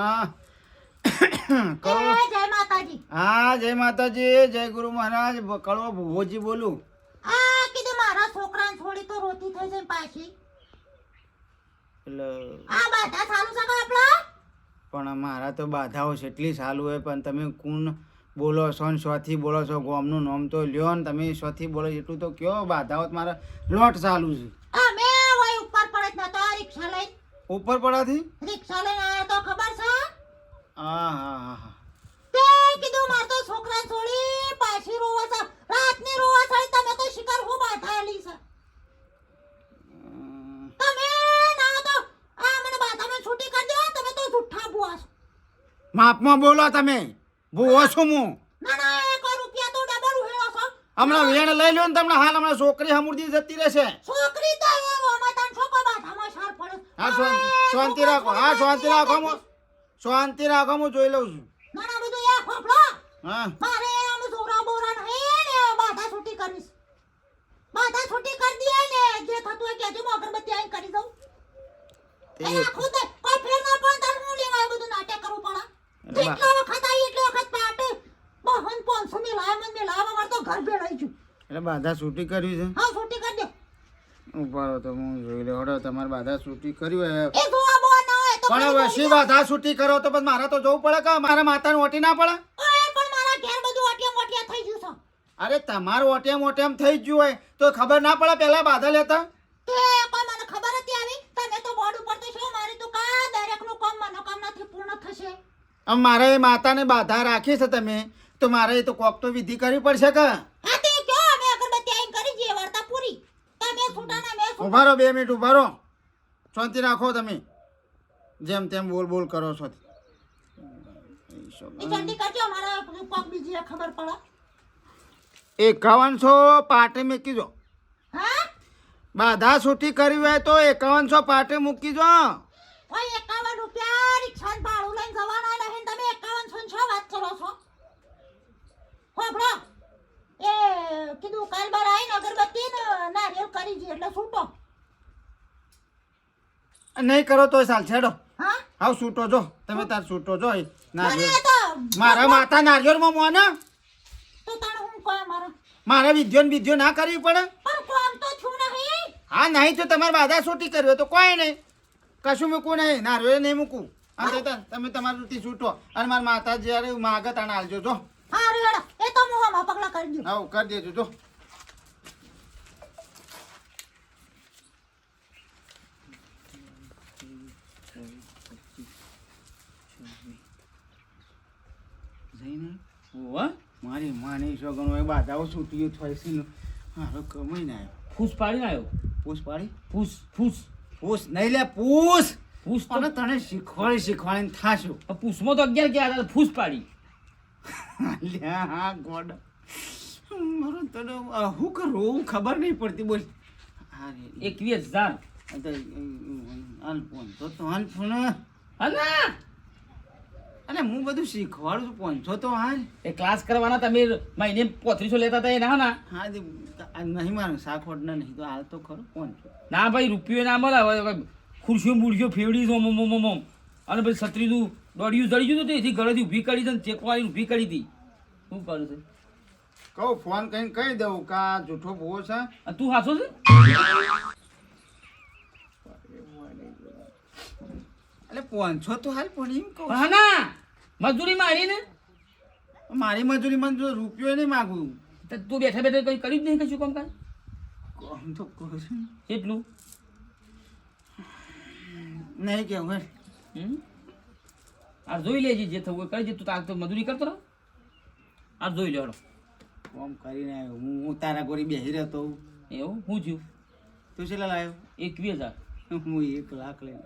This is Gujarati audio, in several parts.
હા. એ જય માતાજી. હા જય માતાજી જય ગુરુ મહારાજ. કળવો ભુવોજી બોલું. આ કીધું મારા છોકરાને થોડી તો રોતી થઈ જાય પાછી. એટલે આ બધા સારું છે આપણા? પણ મારા તો બાધાઓ એટલી સારું હોય પણ તમે કોણ બોલો છો ને શોથી બોલો છો ગોમનું નામ તો લ્યો ને તમે સોથી બોલો એટલું તો કયો બાધાઓ તો મારા લોટ ચાલુ છે. અમે વય ઉપર પડે રિક્ષા લઈને. ઉપર પડાથી રિક્ષા લઈને આયા તો ખબર હા હા હા હા. તે કીધું માર તો છોકરા છોડી પાછી રોવા છે. રાતની રોવા છે તમે તો શિકાર હું બાંધાયેલી છે? તમે ના તો આ મને બાધામાં છૂટી કરી દો તમે તો જુઠ્ઠા બુઆ છો. માપમાં બોલો તમે. ભૂવો છું હું. ના ના એક રૂપિયા તો ડબલ ઉહેલો છો. હમણાં વેણ લઈ લો ને તમને હાલ હમણાં છોકરી હમુરદી જતી રહેશે. છોકરી તો એવો અમે છોકો બાધામાં સાર પડે. હા શાંતિ રાખો હા શાંતિ રાખો શાંતિ રાખો હું જોઈ લઉં છું. ના ના બધું એ ફોફળો હા. મારે આમ જોરા બોરા નહીં ને બાધા છૂટી કરીશ. બાધા છૂટી કરી દે ને જે થતું હોય કેજો હું અગરબત્તી આઈને કરી દઉં. તે એ આખું તો કોઈ ફેર ના પણ તાર હું લેવા બધું નાટક કરવું પડે. જેટલા વખત આવી એટલી વખત પાટે. બહન પોનસો લાય મને મેં લાવવા મારે તો ઘર ભેળાઈ ગયું. એટલે બાધા છૂટી કરી છે? હા છૂટી કરી દે. રહો તો હું જોઈ લઉં. હડો તમારે બાધા છૂટી કરવી હોય. એ પણ હવે શી બાધા છૂટી કરો તો પછી મારે તો જવું પડે કે મારા માતાને ઓટી ના પડે? પણ મારા ઘેર બધું ઓટિયા મોટિયા થઈ ગયું છે. અરે તમારું ઓટેમ ઓટેમ થઈ ગયું હોય. તો ખબર ના પડે પહેલા બાધા લેતા? તે પણ મને ખબર હતી આવી. તમે તો બોર્ડ ઉપર તો છો મારી તો કા દરેકનું કામ મનોકામનાથી પૂર્ણ થશે. આમ મારે માતાને બાધા રાખી છે તમે. તો મારે એ તો કોક તો વિધિ કરવી પડશે કે? હા તે કયો અમે અગરબત્તી આઈને કરી વાર્તા પૂરી તમે છૂટા મેં છૂટા ઊભા રહો બે મિનિટ ઊભા રહો. શાંતિ રાખો તમે. જેમ તેમ બોલ બોલ કરો છો. એકાવનસો પાટે મૂકી જો હા? બાધા છૂટી કરવી હોય તો એકાવનસો પાટે મૂકી ઓય એકાવન રૂપિયા રિક્ષા ભાડું લઈને જવાના નહીં તમે એકાવન છો વાત કરો છો? હોભળો. એ કીધું કાલ બાર આવીને અગરબત્તી ને નારિયેળ કરી એટલે છૂટો. નહીં કરો તો ચાલ છેડો. હા? હાવ છૂટો જો. તમે તાર છૂટો જો મને મારા માતા નારિયેળમાં મોને તો તાણ મારા? વિદ્યો વિધ્યો વિદ્યો ના કરવી પડે? હા નહીં તો તમારે બાધા છૂટી કરવી તો કોઈ નહીં. કશું મૂકવું નહીં. નારિયો નહીં મૂકવું. અને તમે તમારી રૂટી છૂટો અને મારા માતા જ્યારે માગત તાણે હાલજો જો. હા એ તો હું પગલા કરી દઉં હાવ કરી દેજો જો. જઈને ઓવા મારી માની છોકરો એ બાધાઓ છૂટ્યું થાય છે ને. મારો કમાઈ ને આવ્યો ફૂસ પાડીને આવ્યો ફૂસ પાડી? ફૂસ ફૂસ. ફૂસ નહીં લે પૂછ ફૂસ તો તને શીખવાડી શીખવાડીને થાશું. ફૂસમાં તો અગિયાર ગયા હતા? ફૂસ પાડી. લ્યા હા ગોડ. મારો તને શું હું કરું? ખબર નહીં પડતી બોલ. હા એકવીસ હજાર. હાલ ફોન તો હાલ ફોન. હના અરે હું બધું શીખવાડું છું પહોંચો તો હા એ ક્લાસ કરવાના તમે મહિને પોત્રીસો લેતા હતા એ ના ના? હા તે નહીં મારું સાખોટ ના નહીં તો હાલ તો ખરું પહોંચો. ના ભાઈ રૂપિયો ના મળે હવે ખુરશીઓ બુરશીઓ ફેવડી છે મમ મમ અને પછી છત્રીનું દોડ્યું જડી ગયું તો એથી ઘરેથી ઊભી કરી છે ને ચેકવાની ઊભી કરી હતી. શું કરું છે? કહું ફોન કરીને કહી દઉં કે આ જૂઠો ભૂવો છે. તું હાસો છે? એટલે પહોંચો તો હાલ પણ એમ કહું. હા ના મજૂરી મારી ને? મારી મજૂરી મને જો રૂપિયો નહીં માગું. તો તું બેઠા બેઠા કઈ કર્યું જ નહીં કશું કામ કાજ કામ તો કરું છું. એટલું નહીં કેવું હમ? આ જોઈ લેજે જે થવું કરી કરજે તું તાર તો મજૂરી કરતો રહો. આ જોઈ લેડો કોમ કરીને આવ્યો. હું હું તારા ગોરી બેસી રહ્યો તો એવું? હું થયું? તું છેલ્લા લાવ્યો એકવીસ હજાર. હું એક લાખ લઈને.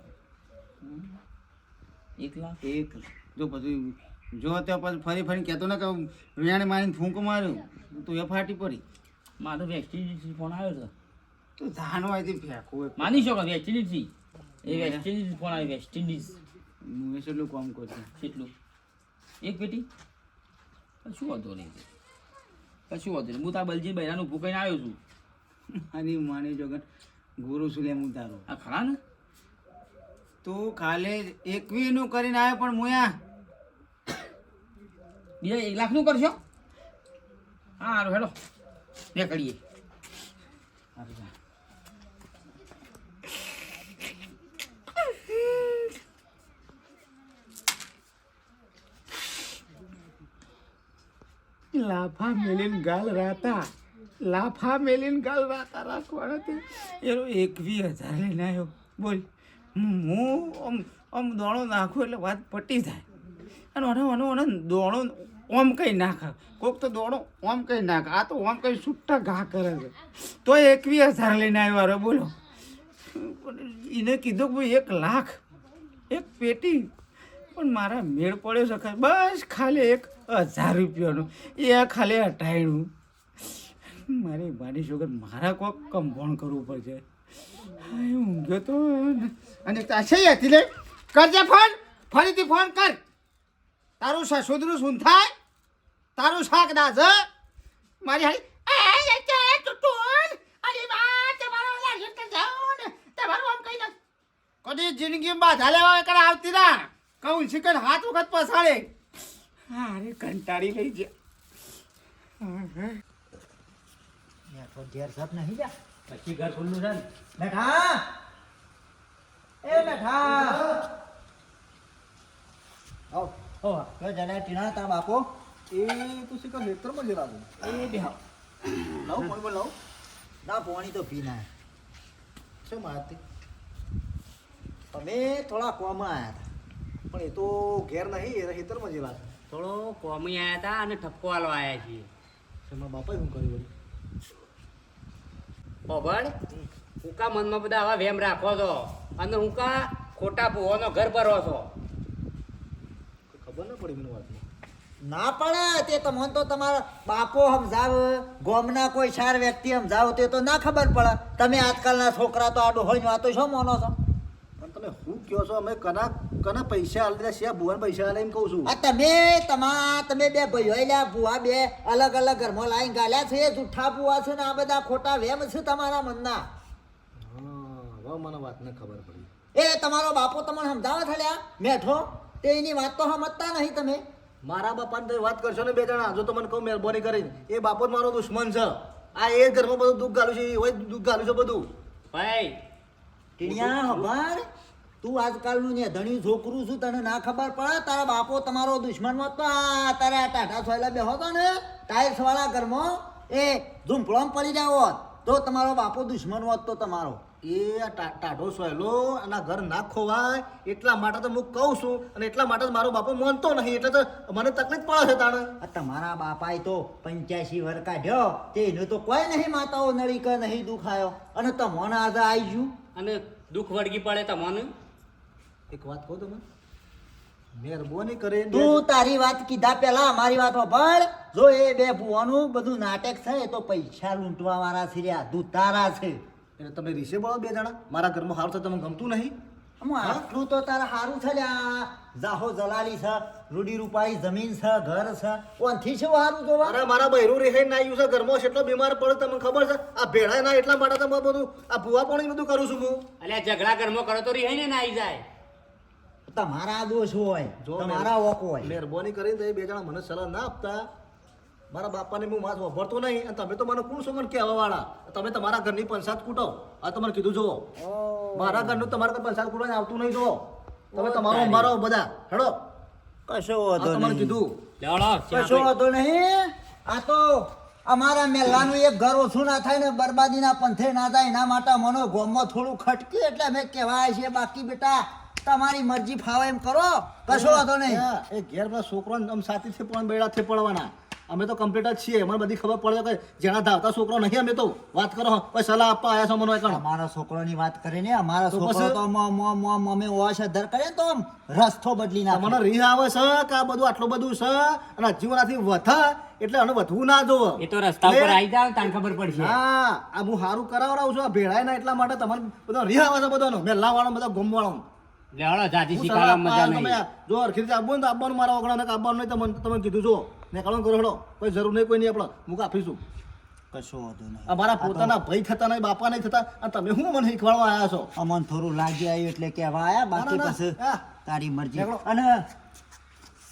એક લાખ. એક. જો પછી જો તો પછી ફરી ફરી કહેતો ને કે વેણ મારીને ફૂંક માર્યું તું એ ફાટી પડી. મારો વેસ્ટ ફોન આવ્યો તો તું ધાનો અહીંથી ફેંકવું માની શકો ઇન્ડિઝ એ વેસ્ટ ફોન આવ્યો વેસ્ટ ઇન્ડિઝ હું એ કેટલું કામ કરું કેટલું એક પેટી કશું વાંધો નહીં. કશું વાંધો નહીં. હું તાર બલજી બહેરાનું ઊભું આવ્યો છું. આની માની જોગન ગુરુ શું લે હું તારો આ ખરા ને? તું ખાલી એકવી નું કરીને આવ્યો પણ મુયા બીજા એક લાખનું કરશો હા હારું હેડો બે કરીએ લાફા મેલીન ગાલ રાતા. લાફા મેલીન ગાલ રાતા રાખવાના તે. એનો એકવી હજાર લઈને આવ્યો. બોલ. હું આમ આમ દોણો નાખું એટલે વાત પટી થાય અને ઓનો ઓનો ઓનો દોણો ઓમ કંઈ નાખે. કોક તો દોણો ઓમ કંઈ નાખે. આ તો ઓમ કંઈ છૂટા ઘા કરે છે. તો એકવી હજાર લઈને આવ્યો રે, બોલો. એને કીધું કે ભાઈ, એક લાખ, એક પેટી. પણ મારા મેળ પડ્યો છે બસ ખાલી એક હજાર રૂપિયાનું. એ ખાલી અટાયણું. મારી મારી છોકર મારા કોક કંભણ કરવું પડશે. ઊંઘ્યો તો. અને છે હતી લે કરજે ફોન. ફરીથી ફોન કર. તારું સસુદરું શું થાય? તારું શાક દાસ? મારી હારી. કદી જિંદગી બાધા લેવા એકડે આવતી ના. કહું શિકર હાથ વખત પસાડે હા અરે કંટાળી લઈ છે. પછી ઘર ખુલ્લું છે ને. બેઠા. એ બેઠા. આવ. હો. જને ટીણા તા બાપો એ તું શીખર નેત્રમાં જરા એ બેહો. લાવ પર લાવ. ના પાણી તો પી ના. છે મારતી? અમે થોડા કોમાં આવ્યા પણ એ તો ઘેર નહીં એ હેતરમાં જેલા છે. થોડો કોમી આવ્યા હતા અને ઠપકો આલવા આવ્યા છીએ. એમાં બાપાએ શું કર્યું વળી? ખબર હુકા મનમાં બધા આવા વેમ રાખો છો. અને હુકા ખોટા ભૂવાનો ઘર ભરો છો. ખબર ના પડી મને વાત ના પડે તે તમને તો તમારા બાપો સમજાવ ગોમના કોઈ ચાર વ્યક્તિ સમજાવ તે તો ના ખબર પડે. તમે આજકાલના છોકરા તો આડો હોય વાતો શું માનો છો? પણ તમે કહો છો? અમે કના કના પૈસા આલી દીધા શિયા ભુવાને પૈસા આલે એમ કહું છું. આ તમે તમા તમે બે ભાઈઓ લ્યા ભુવા બે અલગ અલગ ઘરમાં લાઈન ગાલ્યા છે જુઠ્ઠા ભુવા છે ને આ બધા ખોટા વેમ છે તમારા મનના. હા હવે મને વાતને ખબર પડી. એ તમારો બાપો તમને સમજાવે થળ્યા મેઠો તે એની વાત તો સમજતા નહીં તમે. મારા બાપાને તો વાત કરશો ને બે જણા જો તો મને કહું મહેરબાની કરીને. એ બાપો જ મારો દુશ્મન છે. આ એ ઘરમાં બધું દુઃખ ગાલું છે એ હોય દુઃખ ગાલું છે બધું. ભાઈ ટીણિયા ખબર તું આજકાલનું ને ધણી છોકરું છું તને ના ખબર પડે? તારા બાપો તમારો દુશ્મન મત આ તારા ટાટા સોયલા બેહો તો ને. ટાઈલ્સ વાળા ઘરમાં એ ઝૂંપળમ પડી જાવ હોત તો તમારો બાપો દુશ્મન હોત તો તમારો. એ ટાઢો સોયલો એના ઘર ના ખોવાય એટલા માટે તો હું કહું છું અને એટલા માટે મારો બાપો માનતો નહીં એટલે તો મને તકલીફ પડે છે તાણે. આ તમારા બાપાએ તો પંચ્યાસી વર કાઢ્યો તે એને તો કોઈ નહીં માતાઓ નળી કે નહીં દુખાયો. અને તમને આજે આવી ગયું. અને દુઃખ વળગી પડે તમને? એક વાત કહું તમે મહેરબાની કરે તું તારી વાત કીધા પેલા અમારી વાત સાંભળ જો એ બે ભુવાનું બધું નાટક છે એ તો પૈસા લૂંટવા વાળા છે રહ્યા દૂતારા છે. એટલે તમે રીસે બોલો બે જણા? મારા ઘરમાં હારું છે તમને ગમતું નહીં? આટલું તો તારા સારું છે લ્યા. જાહો જલાલી છે રૂડી રૂપાળી જમીન છે ઘર છે. ઓનથી છે હારું જોવા? અરે મારા બૈરું રેહાઈ ના આવ્યું છે ઘરમાં એટલો બીમાર પડે તમને ખબર છે? આ ભેળા ના એટલા માટે તમે બધું આ ભૂવા પણ બધું કરું છું હું. અલ્યા ઝઘડા ઘરમાં કરો તો રિહાઈને ના આવી જાય. તમારા દોષ હોય તમારા ઓક હોય. મહેરબાની કરીને તો એ બે જણા મને સલાહ ના આપતા. મારા બાપાને હું માથ વાપરતો નહીં અને તમે તો મને કોણ છો મને કહેવા વાળા તમે તમારા ઘરની પંચાયત કૂટો. આ તમારે કીધું જુઓ. મારા ઘરનું તમારા ઘર પંચાયત કૂટો આવતું નહીં જુઓ. તમે તમારો મારો બધા. હેડો. કશો વાંધો તમારે નહીં. કીધું. કશો વાંધો નહીં. આ તો અમારા મેલાનું એક ઘર ઓછું ના થાય ને બરબાદીના પંથે ના જાય એના માટે મને ગોમમાં થોડું ખટક્યું એટલે અમે કહેવાય છે બાકી બેટા તમારી મરજી ફાવે એમ કરો. કશો વાંધો નહીં. એ ઘેર બધા છોકરાને આમ સાથીથી પણ બેડાથી પડવાના. અમે તો કમ્પ્લીટ જ છીએ મને બધી ખબર પડે કે જેના ધાવતા છોકરો નહીં અમે તો. વાત કરો કોઈ સલાહ આપવા આવ્યા છો મને કણ અમારા છોકરાની વાત કરીને અમારા તો છોકરો તો મ- મ- મ- અમે ઓશ અધર કરે ને તો આમ રસ્તો બદલી નાખે. મને રીહ આવે છે કે આ બધું આટલું બધું છે? અને જીવનાથી વધા એટલે આનું વધવું ના જોવો. એ તો રસ્તા ઉપર આવી જાવ તાન ખબર પડશે. હા આ હું સારું કરાવરાવું છું આ ભેળાય ના એટલા માટે તમારે બધો રીહ આવે છે બધાનો. મેલા વાળો બધા ગમ વાળો લેવડો જાતિ શીખવાડવા મજા નહીં. જો હરખી રીતે તો આપવાનું મારા વગર ને આપવાનું નહીં તમને તમે કીધું જો ને કરો કોઈ જરૂર નહીં કોઈ નહીં આપણે હું કાપીશું કશો વાંધો નહીં. અમારા પોતાના ભાઈ થતા નહીં બાપા નહીં થતા અને તમે હું મને શીખવાડવા આવ્યા છો? અમન થોડું લાગી આવ્યું એટલે કહેવા આયા બાકી. તારી મરજી. અને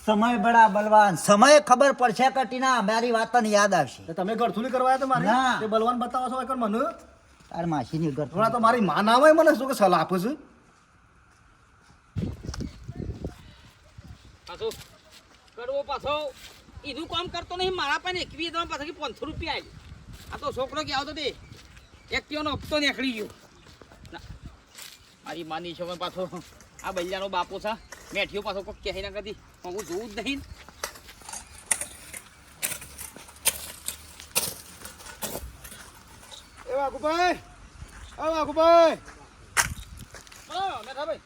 સમય બડા બલવાન સમય ખબર પડશે કટીના મારી વાત તને યાદ આવશે. તમે ગળથુલી કરવા આવ્યા તો મારે? તે બલવાન બતાવો છો એકવાર મને? તાર માસીની ઘર થોડા તો મારી માં ના હોય મને શું કે સલાહ આપું છે? પાછો. કરવો પાછો. એનું કામ કરતો નહીં મારા પાસે એકવી દવા પાછા પાંચસો રૂપિયા આવી આ તો છોકરો કે આવતો તે એકટીઓનો હપ્તો નીકળી ગયો. મારી માની છે પાછો. આ બૈયાનો બાપો છે. મેઠિયો પાછો કોઈ કહે ના કરતી હું જોવું જ નહીં એ વાઘુભાઈ ઓ વાઘુભાઈ. હા મેઠા ભાઈ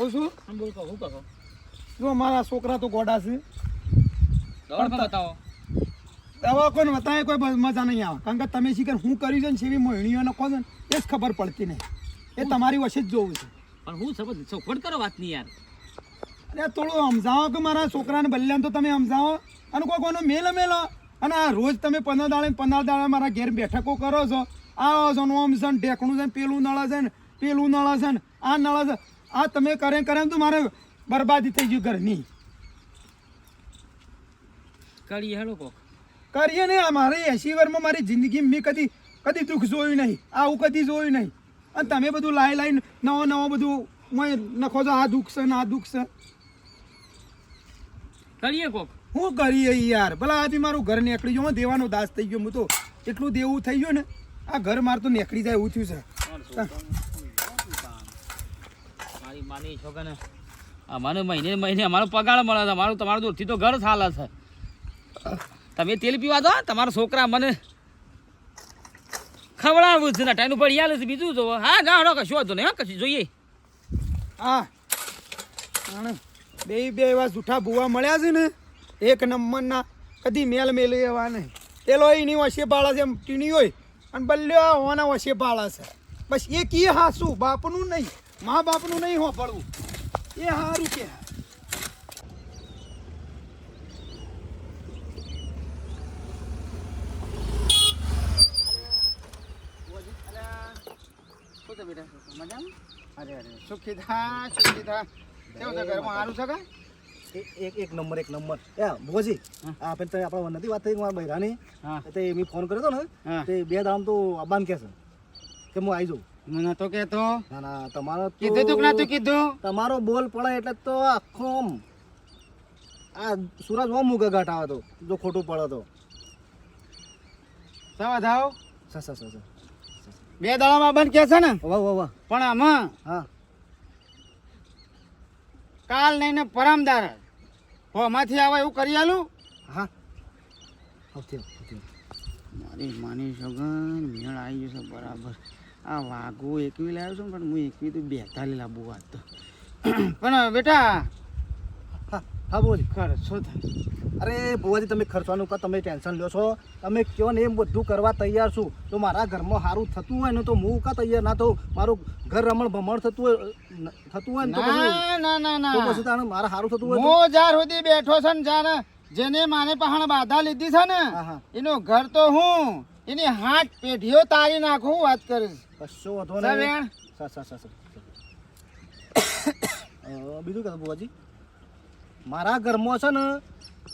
કહું છું? આમ બોલ કહો કહો? જો મારા છોકરા તો ગોડા છે. બતાવો દવા કોઈ બતાવે. કોઈ મજા નહીં આવે. કારણ કે તમે શીખર હું કર્યું છે ને સેવી મોહિણીઓને કહો ને એ જ ખબર પડતી નહીં. એ તમારી વચ્ચે જ જોવું છે. પણ હું સમજ ચોખવટ કરો વાત નહીં યાર. અરે થોડું સમજાવો કે મારા છોકરાને બલ્યાને તો તમે સમજાવો. અને કોઈ કોઈનો મેલ મેલો અને આ રોજ તમે પંદર દાડે પંદર દાડે મારા ઘેર બેઠકો કરો છો. આવો છો ને ઓમ છે ને ઢેકણું છે ને પેલું નળ છે ને પેલું નળા છે ને આ નળા છે આ તમે કરે કરે તો મારે બરબાદી થઈ ગયું ઘરની. કરીએ હેલો કોક. કરીએ ને આ મારી એસી વર્ષમાં મારી જિંદગી મેં કદી કદી દુઃખ જોયું નહીં આવું કદી જોયું નહીં. અને તમે બધું લાઈ લાઈ નવો નવો બધું નખો છો આ દુઃખ છે ને આ દુઃખ છે. કરીએ કોક? હું કરીએ યાર ભલા આથી મારું ઘર નીકળી ગયું દેવાનો દાસ થઈ ગયો હું તો એટલું દેવું થઈ ગયું ને આ ઘર મારું તો નીકળી જાય એવું થયું છે. માની છોકરાને અમારે મહિને મહિને અમારો પગાર મળે છે. અમારું તમારું દૂરથી તો ઘર ચાલે છે. તમે તેલ પીવા દો તમારા છોકરા મને ખવડાવું છે ને, ટાઈમ ઉપર આલે છે. બીજું જોવો. હા ગાડો કશું વાંધો નહીં કશું જોઈએ. હા. બે બે એવા જૂઠા ભૂવા મળ્યા છે ને, એક નંબરના કદી મેલ મેલ એવા નહીં. પેલો એની વશે પાળા છે ટીણી હોય, અને બલ્યો હોવાના વશે પાળા છે. બસ એ કી હાસું, બાપનું નહીં. મા બાપનું નહીં હોપડવું એ સારું કે. અરે અરે સુખી થા કેવું છે ઘરમાં સારું છે કાં? એક એક નંબર એક નંબર. એ ભોજી આ પેલી તમે આપણે નથી વાત થઈ મારા બૈરાની? હા. તે મેં ફોન કર્યો હતો ને તે બે દામ તો અબાન કે કે હું આવી જાઉં. મને તો કહેતો ના ના તમારો કીધું તું કે તું કીધું? તમારો બોલ પડે એટલે તો આખો આ સુરજ ઓમ મુકે ઘાટ આવે તો જો ખોટું પડે તો. સવા ધાવ સસ સસ સસ બે દાડામાં બંધ કે છે ને? વાહ વાહ વાહ. પણ આમાં હા. કાલ નહીં ને પરમદાર હોમાંથી આવે એવું કરી આલું? હા. આવતી આવતી. મારી માની સગન મેળ આવી જશે બરાબર. આ વાઘો એકવી લાવ્યો છું પણ હું એકવી તો બેતાલી લાવવું વાત તો. પણ બેટા હા બોલ. ખર્ચો થાય. અરે ભુવાજી તમે ખર્ચવાનું કા તમે ટેન્શન લો છો. તમે કયો ને એમ બધું કરવા તૈયાર છું. તો મારા ઘરમાં સારું થતું હોય ને તો હું કા તૈયાર ના થવું મારું ઘર રમણ ભમણ થતું હોય થતું હોય ને તો ના ના ના તો પછી તાણે મારે સારું થતું હોય હું જ્યાર સુધી બેઠો છે ને જાણે જેને માને પહાણ બાધા લીધી છે ને. એનું ઘર તો હું એની હાથ પેઢીઓ તારી નાખું વાત કરીશ. કશો વાંધો નહીં. વેણ? સા સા સા સા. અ, બીજું કહું બુવાજી મારા ઘરમાં છે ને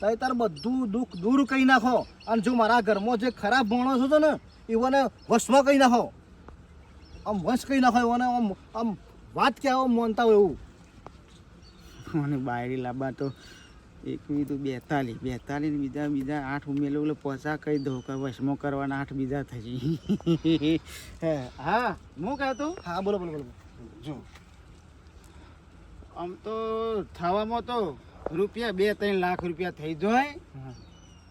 તઈ તાર બધું દુઃખ દૂર કરી નાખો. અને જો મારા ઘરમાં જે ખરાબ માણસો છે ને એઓને વશમાં કહી નાખો. આમ વશ કહી નાખો એઓને આમ આમ વાત કહેવા માનતા હોય એવું. મને બાયરી લાંબા તો એકવી તો બેતાલીસ. બેતાલીસ બીજા બીજા આઠ ઉમેલો એટલે પોચા કહી દઉં કે વસમો કરવાના આઠ બીજા થશે. હા હું કહેતો હા બોલો બોલો બોલો. જો. આમ તો થવામાં તો રૂપિયા બે ત્રણ લાખ રૂપિયા થઈ જાય.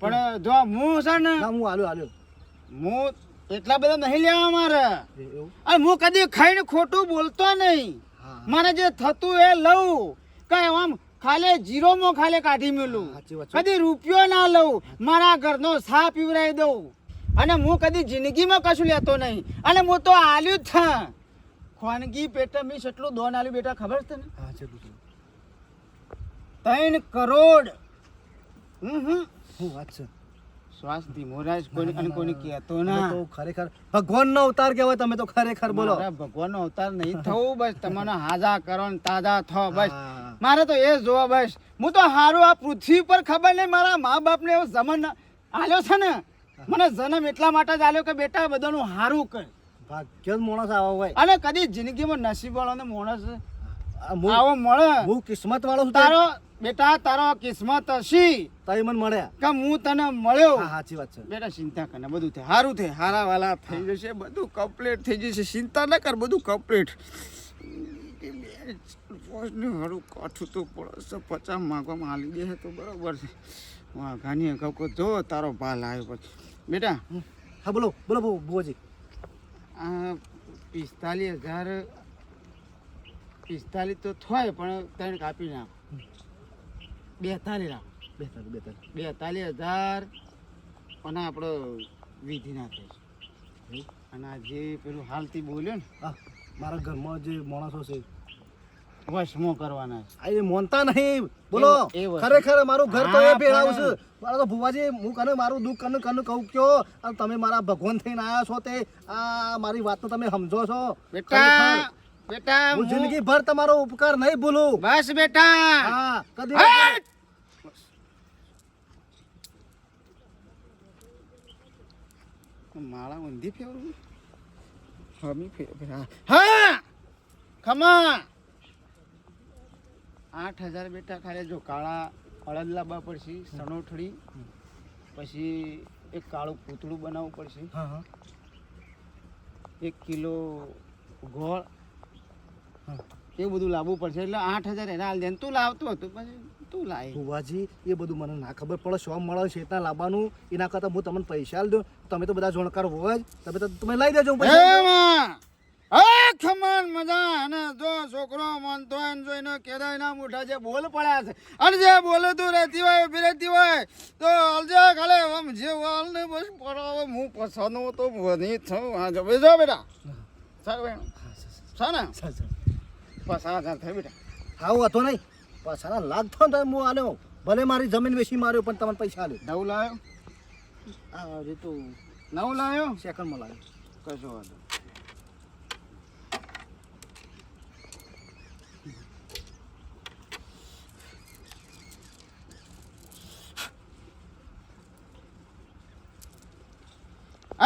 પણ જો હું છે ને હું હાલો હાલો હું એટલા બધા નહીં લેવા મારે. અને હું કદી ખાઈને ખોટું બોલતો નહીં. મારે જે થતું એ લઉં. કઈ આમ ખાલે જીરોમાં ખાલે કાઢી મેલું. કદી રૂપિયો ના લઉં મારા ઘરનો સા પીવરાઈ દઉં. અને હું કદી જિંદગીમાં કશું લેતો નહીં. અને હું તો આલ્યું જ થા ખોનગી પેટે મેં કેટલું દોન આલ્યું બેટા ખબર છે ને હા છે બધું. ત્રણ કરોડ. હમ હમ. હું વાત છે? શ્વાસ ધીમો રાજ કોઈ અને કોઈને કહેતો ના. તો ખરેખર ભગવાનનો અવતાર કહેવાય તમે તો ખરેખર બોલો. ભગવાનનો અવતાર નહીં થવું બસ. તમને હાજા કરો તાજા થો બસ. મારે તો એ જોવા બસ. હું તો હારું આ પૃથ્વી પર ખબર નહીં મારા મા બાપને એવો જમન આલ્યો છે ને મને જન્મ એટલા માટે જ આલ્યો કે બેટા બધાનું હારું કર. ભાગ્ય માણસ આવો હોય. અને કદી જિંદગીમાં નસીબ વાળાને માણસ મોણસ આવો મળે. હું કિસ્મત વાળો છું તારો બેટા તારો કિસ્મત હશી. તઈ મને મળ્યા કે હું તને મળ્યો. હા સાચી વાત છે. બેટા ચિંતા કરે બધું થાય. સારું થાય. હારા વાલા થઈ જશે બધું કમ્પ્લીટ થઈ જશે. ચિંતા ના કર બધું કમ્પ્લીટ હારું કાઠું તો પડશે પચાસ માગવામાં હાલી દે તો બરાબર છે. વાઘાની અગાઉ કહો જો તારો ભાલ આવ્યો પછી. બેટા હા બોલો બોલો બહુ બોજી આ પિસ્તાલીસ હજાર પિસ્તાલીસ તો થાય પણ ત્રણ કાપી નાખ. બેતાલીસ રાખ બેતાલીસ બેતાલીસ. બેતાલીસ હજાર અને આપણો વિધિ નાખે અને આ જે પેલું હાલથી બોલ્યો ને. હા મારા ઘરમાં જે માણસો છે વશમો કરવાના છે. એ મોનતા નહીં. બોલો એ વ- એ વસ્તુ. ખરેખર મારું ઘર તો એ ભેળાવું પણ- મારા તો ભુવાજી હું કને મારું દુઃખ કને કને કહું કયો અને તમે મારા ભગવાન થઈને આવ્યા છો તે આ મારી વાતને તમે સમજો છો. બેટા બેટા હું જિંદગી ભર તમારો ઉપકાર નહીં ભૂલું. બસ બેટા. હા કદી માળા ઊંધી ફેરવું? હમી ફેર હા. હા! ખમા! આઠ હજાર બેટા ખાલી જો કાળા અડદ લાવવા પડશે સણોઠડી પછી એક કાળું પૂતળું બનાવવું પડશે. એક કિલો ગોળ. એવું બધું લાવવું પડશે. એટલે આઠ હજાર એના હાલ તું લાવતું હતું પછી તું લાવી ભુવાજી એ બધું મને ના ખબર પડે શોમ મળે છે ત્યાં લાવવાનું એના કરતાં હું તમને પૈસા દઉં. તમે તો બધા જોણકાર હોય જ. તમે તો તમે લઈ દેજો પૈસા ખમણ મજા અને જો છોકરો માનતો હોય ને જોઈને કેદાય ના મોઢા જે બોલ પડ્યા છે. અને જે બોલે તું રહેતી હોય રહેતી હોય તો અલજે ખાલે. આમ જે વાલ ને બસ પડાવે હું પસંદ તો વધી છું. હા જો બેસો બેટા. સર બેન સર ને? પસાર હજાર થાય બેટા. આવું હતો નહીં. પાછા લાગ થયો તો હું આલ્યો ભલે મારી જમીન વેચી માર્યો પણ તમને પૈસા આલ્યો. નવ લાવ્યો આ જે તો નવ લાવ્યો સેકન્ડમાં લાવ્યો કશો વાંધો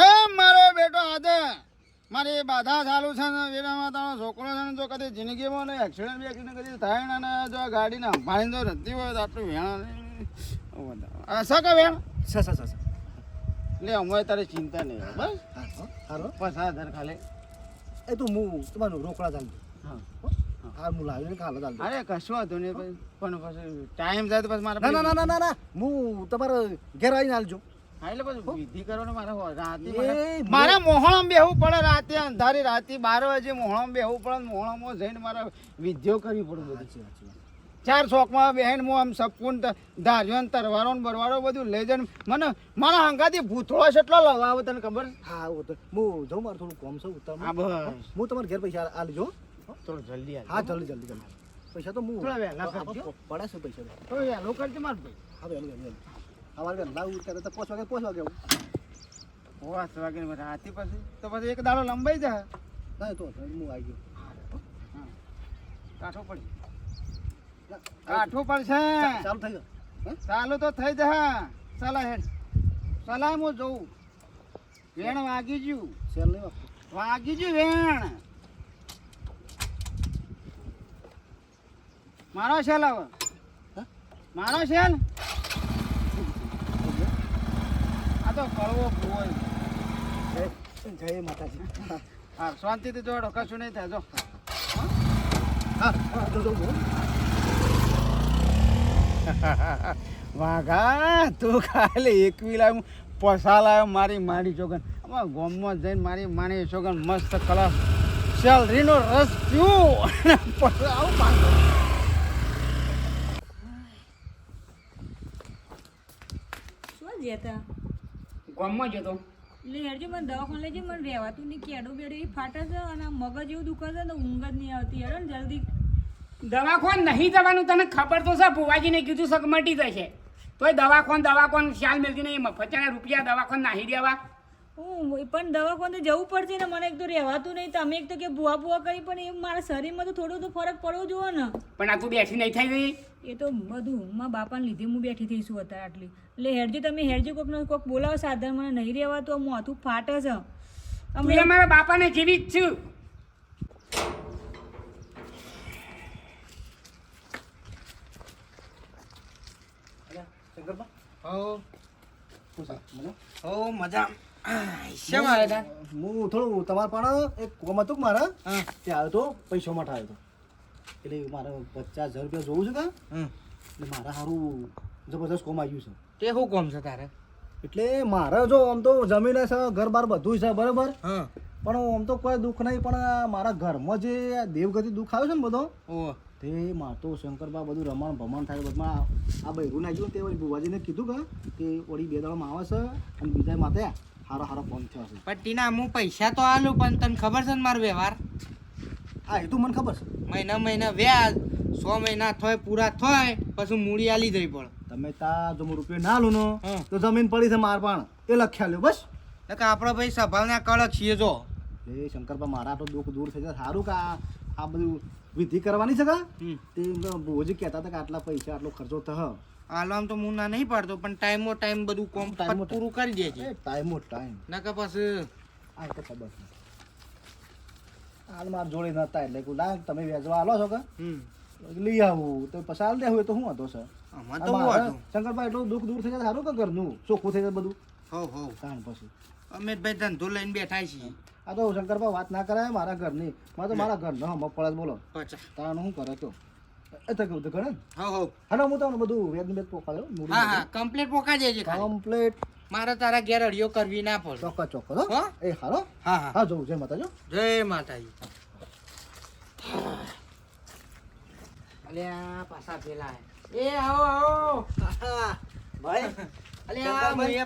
એ મારો બેટો આજે મારી બાધા ચાલુ છે ને વેરામાં તારો છોકરો છે ને જો કદી જિંદગીમાં ને એક્સિડન્ટ બેક્સિડન્ટ કદી થાય ને જો ગાડીને અંભાળીને જો રતી હોય તો આટલું વેણ સકે વેણ? સર સ સર લે અમારે તારે ચિંતા નહીં બસ. હા હારો પચાસ હજાર ખાલી. એ તો હું તમારું રોકડા ચાલજો હા. હા હું લાવ્યો ને કાલે ચાલજો અરે કશું વાંધો નહીં પણ પછી ટાઈમ જાય તો પછી મારે ના ના ના ના ના હું તમારે ઘેર આવીને આલજો હા એટલે પછી વિધિ કરવાનો મારે મોહણમ બેહવું પડે રાતે અંધારી રાતે બાર વાગે મોહણમ બેહવું પડે મોહણમાં જઈને મારે વિધિઓ કરવી પડે બધી. છે ચાર ચોકમાં બહેન હું આમ સપૂન ધાર્યો ને તરવારો ને બરવારો બધું લઈ જઈને મને મારા હંગાથી ભૂથળો છે એટલો લવાવો તને ખબર? હા હું જાઉં મારે થોડું કોમ છે હા બસ. હું તમારે ઘેર પૈસા આલજો થોડું જલ્દી હા જલ્દી જલ્દી જલ્દી. પૈસા તો હું થોડા વહેલા. પડે છે પૈસા તો. થોડું કરજો મારે ભાઈ. હા વહેલું વહેલું. વહેલું વહેલા ઉઠ તો પાંચ વાગે પાંચ વાગે આવું પાંચ વાગે રાતે પછી? તો પછી એક દાડો લંબાઈ જાય. ના તો હું આવી ગયો. કાઠો પડી. કાઠો પડશે. ચાલુ થઈ ગયો. ચાલુ તો થઈ જશે. ચાલો હેડ ચાલો હું જોઉં. વેણ વાગી ગયું. સેલ નહીં વાગી ગયું વેણ. મારો શેલ હવે? મારો શેલ આ તો કડવો હોય. જય જય માતાજી. હા હા શાંતિથી જોડો કશું નહીં થાય જો. હા હા, જો જો જો. વાઘા તું ખાલી એકવી લાવ્યું પસા લાવ્યો મારી માડી ચોગન આમાં ગોમમાં જઈને મારી મારી ચોગન મસ્ત કલર સેલરીનો રસ પીવું. પછી. આવું માંગો શું જતા. એટલે હેરજો મને દવાખાને જઈ મને રહેવાતું નહીં કેડો બેડો એ ફાટે છે અને મગજ એવું દુખે છે ને ઊંઘ જ નહીં આવતી હેડો ને જલ્દી. દવાખાન નહીં જવાનું તને ખબર તો છે ભુવાજીને કીધું છે કે મટી જશે. તોય દવાખોન દવાખોન ખ્યાલ મેળતી નહીં મફતના રૂપિયા દવાખોન નાહી દેવા. હું પણ દવાખાને તો જવું પડશે ને મને એક તો રહેવાતું નહીં તમે એક તો કે ભૂવા ભૂવા કરી પણ એ મારા શરીરમાં તો થોડો તો ફરક પડવો જોવો ને. પણ આ તું બેઠી નહીં થઈ ગઈ એ તો બધું. ઊંઘમાં બાપાને લીધે હું બેઠી થઈશું અત્યારે આટલી. એટલે હેરજી તમે હેરજી કોકનો કોક બોલાવો સાધન મને નહીં રહેવા તો મોથું ફાટે છે. એ મારા બાપાને જીવી જ છું. હો. પૂછા, મને? હો મજા હું થોડું તમારા પણ એક કોમ હતું મારા ત્યાં આવ્યો તો પૈસો માટે આવ્યો હતો. એટલે મારે પચાસ હજાર રૂપિયા જોવું છે કે. એટલે મારા સારું જબરદસ્ત કોમ આવ્યું છે. તે શું કોમ છે તારે? એટલે મારે જો આમ તો જમીન છે ઘર બાર બધું છે બરાબર? હા. પણ આમ તો કોઈ દુઃખ નહીં પણ મારા ઘરમાં જે દેવગતિ દુઃખ આવ્યો છે ને બધો તે માર તો શંકરબા બધું રમણ ભમણ થાય બધમાં આ બૈરું નાખ્યું તે વળી ભુવાજીને કીધું કે કે વળી બે દાડામાં આવે છે અને બીજા માથે હારો હારો ફોન થયો છે. પણ ટીના હું પૈસા તો આલું પણ તને ખબર છે ને મારો વ્યવહાર? હા એ તો મને ખબર છે. મહિના મહિના વ્યાજ સો મહિના થાય પૂરા થાય પછી મૂડી આલી જઈ પડે તમે તા જો રૂપિયો ના લો નો તો જમીન પડી છે માર પણ. એ લખ્યા લ્યો બસ. નકર આપણે ભાઈ સભાના કળક છીએ જો. એ શંકરભાઈ મારા તો દુઃખ દૂર થઈ જાય. સારું કા આ બધું વિધિ કરવાની છે કા. તે ભોજી કહેતા હતા કે આટલા પૈસા આટલો ખર્ચો થયો આલામ તો હું ના નહીં પાડતો પણ ટાઈમો ટાઈમ બધું કોમ ટાઈમો પૂરું કરી દેજે. એ ટાઈમો ટાઈમ. કે પછી આ તો ખબર છે. હાલ માર જોડે નતા એટલે કહું લાગ તમે વેચવા આલો છો કે? હમ. લઈ આવું. તો પછી હાલ દેવું તો શું હતો સર આમાં તો હું હતું શંકરભાઈ એટલું દુઃખ દૂર થઈ જાય સારું કે ઘરનું? ચોખ્ખું થઈ જાય બધું? હો હો. તાણ પછી. અમે ભાઈ ધંધો લઈને બેઠા છીએ આ તો શંકરભાઈ વાત ના કરાય મારા ઘરની. મારે તો મારા ઘરનો હમ પડે બોલો. તાણ શું કરે તો? તો હો હો. હાલો હું તમને બધું વેદ વેદ પોકાડ્યો હા હા કમ્પ્લીટ પોકા દેજે ખાલી. કમ્પ્લેટ. મારે તારા ઘેર અડિયો કરવી ના પડે. ચોક્કસ ચોક્કસ હો? એ હાલો. હા હા. હા જવું જય માતાજી જય માતાજી. અલ્યા પાછા પેલા એ આવો આવો. ભાઈ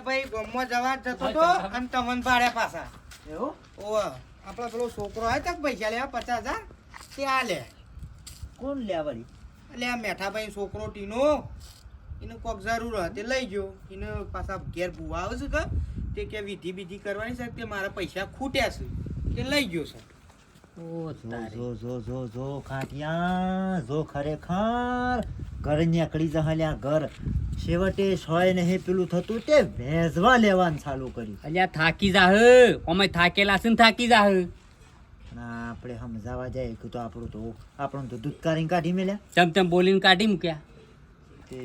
ભાઈ. ભાઈ જવા જતો તો અને તમને પાછા. એવું? ઓવા આપણો પેલો છોકરો આવે તક પૈસા લેવા પચાસ હજાર? ત્યાં લે. કોણ લે વળી? એટલે આ મેઠાભાઈ છોકરો ટીનો એને કોક જરૂર હોય તે લઈ ગયો. એને પાછા ઘેર ભૂવા આવે છે કે તે કે વિધિ વિધિ કરવાની છે તે મારા પૈસા ખૂટ્યા છે. તે લઈ ગયો છે. જો જો જો જો ખાટિયા જો ખરેખર ઘર નીકળી જહાલ્યા ઘર. છેવટે સોય નહીં પેલું થતું તે ભેજવા લેવાનું ચાલુ કર્યું. અલ્યા થાકી જાહ. અમે થાકેલા છે ને થાકી જાહ. ના આપણે સમજાવવા જાય કે તો આપણું તો આપણું તો દૂધ કાઢીને કાઢી મેલ્યા. તેમ તેમ બોલીને કાઢી મૂક્યા. તે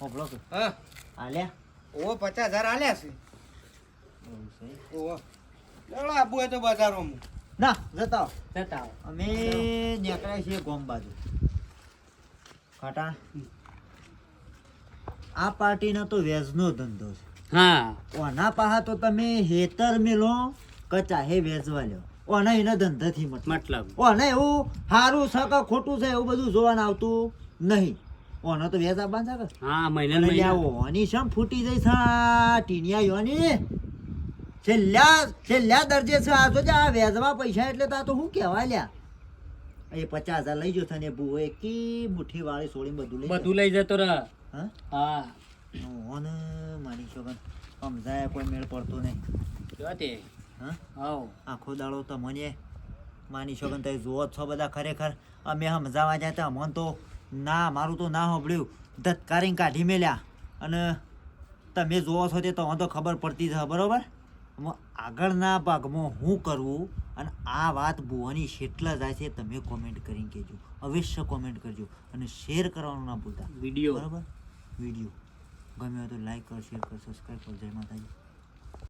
હોભળો કે હા. આલ્યા? ઓ પચાસ હજાર આલ્યા છે. ઓ ચાલો આબુ હોય તો બજારમાં. ના જતા. જતા અમે નીકળ્યા છીએ ગોમ બાજુ. ખાટા? આ પાર્ટીનો તો વેજનો ધંધો છે. હા. ઓના પાહા તો તમે હેતર મેલો કચા હે વેચવા લ્યો. ઓના એના ધંધાથી મતલબ. ઓને એવું સારું છે કે ખોટું છે એવું બધું જોવાનું આવતું નહીં. ઓનો તો વેચ આપવાનું છે કે? હા મહિના લઈ આવો ઓની શમ ફૂટી જઈ છે ટીનિયા યોની છેલ્લા છેલ્લા દરજે છે આ જોજે આ વેચવા પૈસા એટલે તો આ તો શું કહેવાય લ્યા. એ પચાસ હજાર લઈ જશે ને બુઓ એક મુઠ્ઠી વાળી સોળીને બધું લઈ બધું લઈ જતો રહ. હા? હા. ઓને માની છોકન સમજાય કોઈ મેળ પડતો નહીં. જો તે? હા? આખો દાડો તમને માની છોકન તમે જુઓ છો બધા ખરેખર. અમે સમજાવવા જતા મન અમને તો ના મારું તો ના સાંભળ્યું. ધતકારીને કાઢી મેલ્યા. અને તમે જુઓ છો તે તો તો ખબર પડતી છે બરાબર? આગળના ભાગમાં હું કરવું અને આ વાત ભુવાની શેટલા જાય છે તમે કોમેન્ટ કરીને કહેજો. અવશ્ય કોમેન્ટ કરજો અને શેર કરવાનું ના ભૂલતા. વીડિયો બરાબર? વીડિયો ગમે હોય તો લાઈક કર શેર કર સબસ્ક્રાઈબ કરો. જય માતાજી.